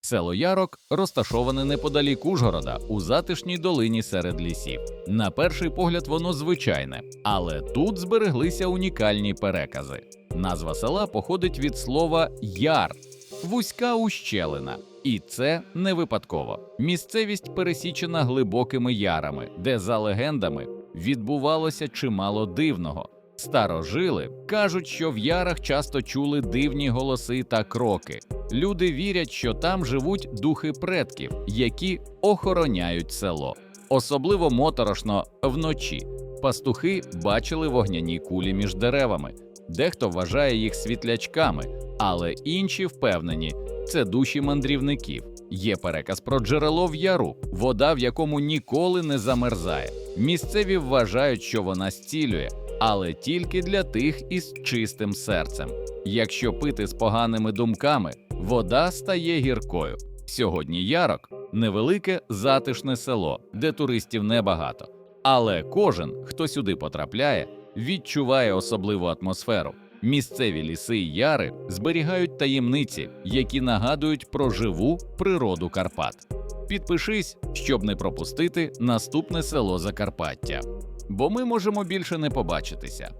Село Ярок розташоване неподалік Ужгорода у затишній долині серед лісів. На перший погляд воно звичайне, але тут збереглися унікальні перекази. Назва села походить від слова яр, вузька ущелина. І це не випадково. Місцевість пересічена глибокими ярами, де, за легендами, відбувалося чимало дивного. Старожили кажуть, що в ярах часто чули дивні голоси та кроки. Люди вірять, що там живуть духи предків, які охороняють село. Особливо моторошно вночі. Пастухи бачили вогняні кулі між деревами. Дехто вважає їх світлячками, але інші впевнені, це душі мандрівників. Є переказ про джерело в яру, вода в якому ніколи не замерзає. Місцеві вважають, що вона зцілює, але тільки для тих із чистим серцем. Якщо пити з поганими думками, вода стає гіркою. Сьогодні ярок невелике затишне село, де туристів небагато. Але кожен, хто сюди потрапляє, відчуває особливу атмосферу. Місцеві ліси й яри зберігають таємниці, які нагадують про живу природу Карпат. Підпишись, щоб не пропустити наступне село Закарпаття. Бо ми можемо більше не побачитися.